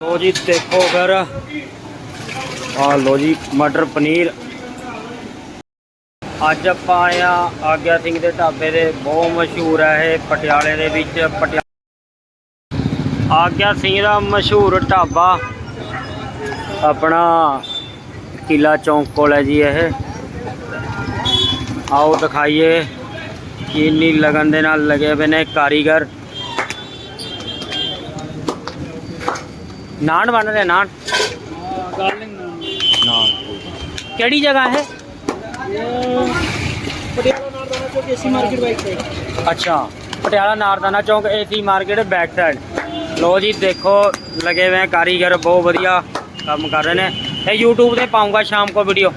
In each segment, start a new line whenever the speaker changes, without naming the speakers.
ਲੋ ਜੀ, ਦੇਖੋ ਫਿਰ। ਆ ਲੋ ਜੀ, ਮਟਰ ਪਨੀਰ। ਅੱਜ ਆਪਾਂ ਆਏ ਆ ਆਗਿਆ ਸਿੰਘ ਦੇ ਢਾਬੇ ਦੇ, ਬਹੁਤ ਮਸ਼ਹੂਰ ਹੈ ਇਹ ਪਟਿਆਲੇ ਦੇ ਵਿੱਚ ਪਟਿਆ ਆਗਿਆ ਸਿੰਘ ਦਾ ਮਸ਼ਹੂਰ ਢਾਬਾ। ਆਪਣਾ ਕਿਲਾ ਚੌਂਕ ਕੋਲ ਹੈ ਜੀ ਇਹ। ਆਓ ਦਿਖਾਈਏ ਕਿੰਨੀ ਲਗਨ ਦੇ ਨਾਲ ਲੱਗੇ ਹੋਏ ਨੇ ਕਾਰੀਗਰ। ਨਾਨ ਬਣ ਰਹੇ ਨਾਨ। ਕਿਹੜੀ ਜਗ੍ਹਾ ਹੈ? ਅੱਛਾ ਪਟਿਆਲਾ ਨਾਰਦਾਨਾ ਚੌਕ ਏਸੀ ਮਾਰਕੀਟ ਬੈਕ ਸਾਈਡ। ਲੋ ਜੀ ਦੇਖੋ ਲਗੇ ਹੋਏ ਕਾਰੀਗਰ ਬਹੁਤ ਵਧੀਆ ਕੰਮ ਕਰ ਰਹੇ ਨੇ। ਇਹ YouTube ਤੇ ਪਾਉਂਗਾ ਸ਼ਾਮ ਕੋ ਵੀਡੀਓ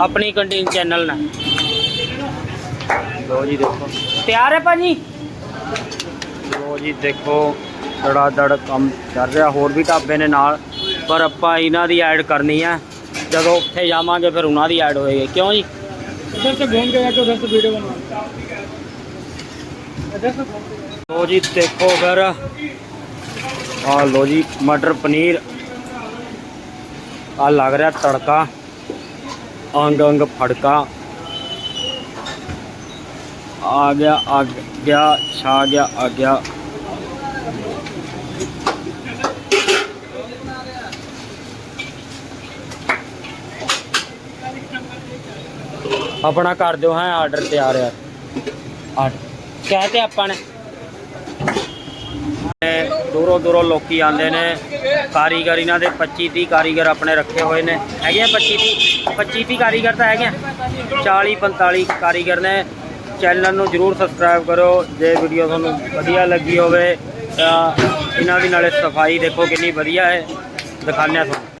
ਆਪਣੀ ਕੰਟੀਨ ਚੈਨਲ ਨਾਲ। ਲੋ ਜੀ ਦੇਖੋ। ਤਿਆਰ ਹੈ ਭਾਜੀ? ਲੋ ਜੀ ਦੇਖੋ। ਦੜਾ ਦੜ ਕੰਮ ਕਰ ਰਿਹਾ ਹੋਰ ਵੀ ਢਾਬੇ ਨੇ ਨਾਲ ਪਰ ਆਪਾਂ ਇਹਨਾਂ ਦੀ ਐਡ ਕਰਨੀ ਹੈ ਜਦੋਂ ਉੱਥੇ ਜਾਵਾਂਗੇ ਫਿਰ ਉਹਨਾਂ ਦੀ ਐਡ ਹੋਏਗੀ। ਕਿਉਂ ਜੀ?
ਇਧਰ ਤੋਂ ਘੁੰਮ ਕੇ ਜਾ ਕੇ ਉਧਰ ਤੋਂ ਵੀਡੀਓ ਬਣਾਉਣਾ ਇਧਰ ਤੋਂ
ਲੋ ਜੀ ਦੇਖੋ ਫਿਰ। ਆ ਲੋ ਜੀ ਮਟਰ ਪਨੀਰ। ਆ ਲੱਗ ਰਿਹਾ ਤੜਕਾ। ਅੰਗ ਅੰਗ ਫੜਕਾ। ਆ ਗਿਆ ਆ ਗਿਆ ਛਾ ਗਿਆ ਆ ਗਿਆ। ਆਪਣਾ ਕਰ ਦਿਓ ਹੈ ਆਰਡਰ ਤਿਆਰ ਯਾਰ ਆਰਡਰ ਕਹਿ ਤੇ ਆਪਾਂ ਨੇ। ਦੂਰੋਂ ਦੂਰੋਂ ਲੋਕੀ ਆਉਂਦੇ ਨੇ। ਕਾਰੀਗਰ ਇਹਨਾਂ ਦੇ 25 30 ਕਾਰੀਗਰ ਆਪਣੇ ਰੱਖੇ ਹੋਏ ਨੇ। ਹੈਗੇ ਆ 25 30 25 30 ਕਾਰੀਗਰ ਤਾਂ ਹੈਗੇ ਆ। 40 45 ਕਾਰੀਗਰ ਨੇ। ਚੈਨਲ ਨੂੰ ਜਰੂਰ ਸਬਸਕ੍ਰਾਈਬ ਕਰੋ। ਜੇ ਵੀਡੀਓ ਤੁਹਾਨੂੰ ਵਧੀਆ ਲੱਗੀ ਹੋਵੇ ਤਾਂ ਇਹਨਾਂ ਦੀ ਨਾਲੇ ਸਫ਼ਾਈ ਦੇਖੋ ਕਿੰਨੀ ਵਧੀਆ ਹੈ। ਦਿਖਾਉਂਦੇ ਆ ਤੁਹਾਨੂੰ।